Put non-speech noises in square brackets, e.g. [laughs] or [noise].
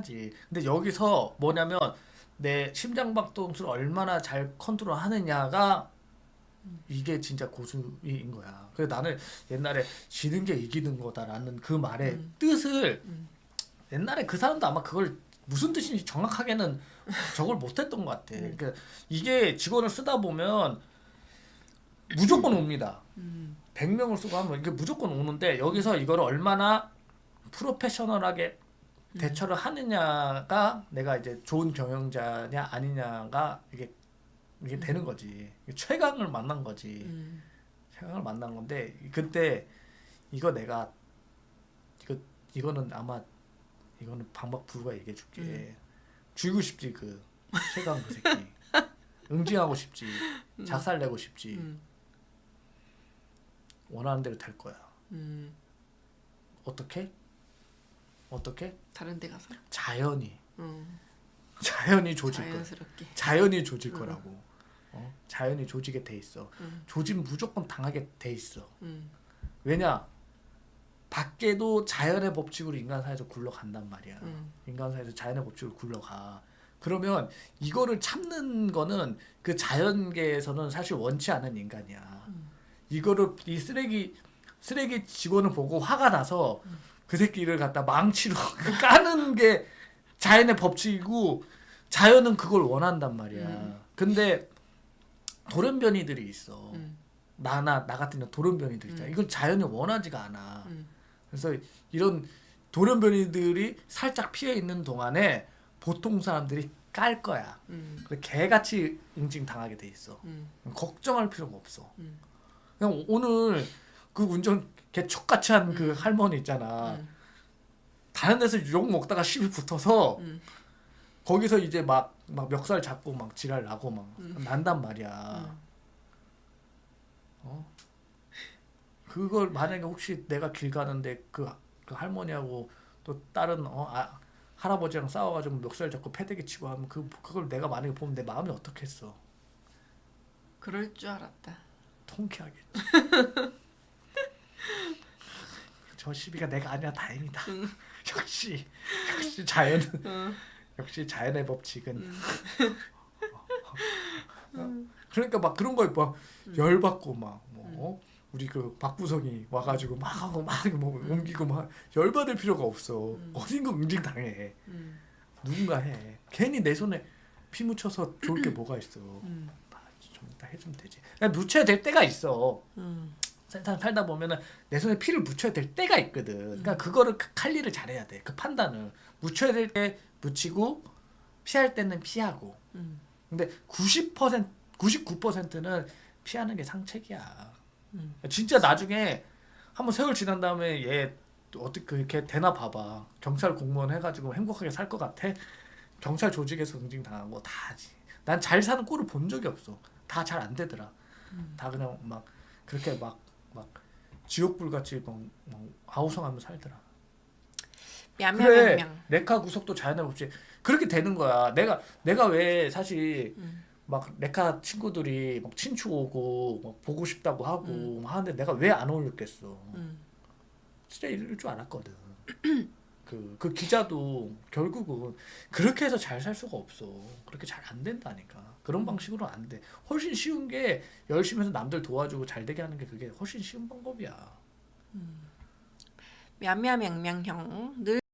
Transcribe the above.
하지. 근데 여기서 뭐냐면 내 심장박동수를 얼마나 잘 컨트롤 하느냐가 이게 진짜 고수인 거야. 그래서 나는 옛날에 지는 게 이기는 거다라는 그 말의 음. 뜻을 음. 옛날에 그 사람도 아마 그걸 무슨 뜻인지 정확하게는 저걸 못했던 것 같아. 음. 그러니까 이게 직원을 쓰다 보면 무조건 옵니다. 음. 100명을 쓰고 하면 이게 무조건 오는데 여기서 이걸 얼마나 프로페셔널하게 대처를 하느냐가 내가 이제 좋은 경영자냐 아니냐가 이게 이게 되는 거지. 최강을 만난 거지. 음. 최강을 만난 건데 그때 이거 내가 이거 이거는 아마 이거는 방박 부가 얘기해 줄게. 음. 죽이고 싶지 그 최강 그 새끼. [laughs] 응징하고 싶지. 작살 내고 싶지. 음. 원하는 대로 될 거야. 음. 어떻게? 어떻게? 다른 데 가서. 자연이 음. 자연이 조질 거야. 자연스럽게. 자연이 조질 음. 거라고. 어? 자연이 조지게 돼 있어. 음. 조짐 무조건 당하게 돼 있어. 음. 왜냐? 밖에도 자연의 법칙으로 인간 사회에서 굴러간단 말이야. 음. 인간 사회에서 자연의 법칙으로 굴러가. 그러면 이거를 참는 거는 그 자연계에서는 사실 원치 않은 인간이야. 음. 이거를 이 쓰레기 쓰레기 직원을 보고 화가 나서 음. 그 새끼를 갖다 망치로 [laughs] 까는 게 자연의 법칙이고 자연은 그걸 원한단 말이야. 음. 근데 돌연변이들이 있어. 음. 나나 나 같은 돌연변이들 있잖아. 음. 이건 자연이 원하지가 않아. 음. 그래서 이런 돌연변이들이 살짝 피해 있는 동안에 보통 사람들이 깔 거야. 음. 그래 개같이 응징 당하게 돼 있어. 음. 걱정할 필요가 없어. 음. 그냥 오늘 그 운전 개촉같이 한그 음. 할머니 있잖아. 음. 다른 데서 욕 먹다가 시비 붙어서 음. 거기서 이제 막, 막 멱살 잡고 막 지랄 나고 막 음. 난단 말이야. 음. 어? 그걸 만약에 혹시 내가 길 가는데 그, 그 할머니하고 또 다른 어, 아, 할아버지랑 싸워가지고 멱살 잡고 패대기 치고 하면 그 그걸 내가 만약에 보면 내 마음이 어떻겠어? 그럴 줄 알았다. 통쾌하겠지. [laughs] 저 시비가 내가 아니라 다행이다. [laughs] 역시 역시 자연은 음. 역시 자연의 법칙은 음. [laughs] 그러니까 막 그런 거에 막 열받고 막뭐 우리 그 박부성이 와가지고 막 하고 막뭐 옮기고 막 열받을 필요가 없어 음. 어딘가 응징 당해 음. 누군가 해 괜히 내 손에 피 묻혀서 좋을 게 [clears throat] 뭐가 있어 음. 아, 좀 이따 해주면 되지 그냥 묻혀야 될 때가 있어 음. 세상 살다 보면은 내 손에 피를 묻혀야 될 때가 있거든. 그러니까 그거를 그 칼리를 잘해야 돼. 그 판단을 묻혀야 될 때 묻히고 피할 때는 피하고. 음. 근데 90% 99%는 피하는 게 상책이야. 음. 진짜 나중에 한번 세월 지난 다음에 얘 어떻게 그렇게 되나 봐봐. 경찰 공무원 해가지고 행복하게 살 것 같아? 경찰 조직에서 응징 당한 거 다 하지. 난 잘 사는 꼴을 본 적이 없어. 다 잘 안 되더라. 음. 다 그냥 막 그렇게 막 막 지옥불 같이 막, 막 아우성하며 살더라. 그래 냠냠냠냠. 레카 구속도 자연의 법칙 그렇게 되는 거야. 내가 내가 왜 사실 음. 막 레카 친구들이 막 친추 오고 막 보고 싶다고 하고 음. 하는데 내가 왜 안 어울렸겠어. 음. 진짜 이럴 줄 알았거든. [clears throat] 그, 그 기자도 결국은 그렇게 해서 잘 살 수가 없어. 그렇게 잘 안 된다니까. 그런 방식으로 안 돼. 훨씬 쉬운 게 열심히 해서 남들 도와주고 잘 되게 하는 게 그게 훨씬 쉬운 방법이야. 냠냠 냠냠형 늘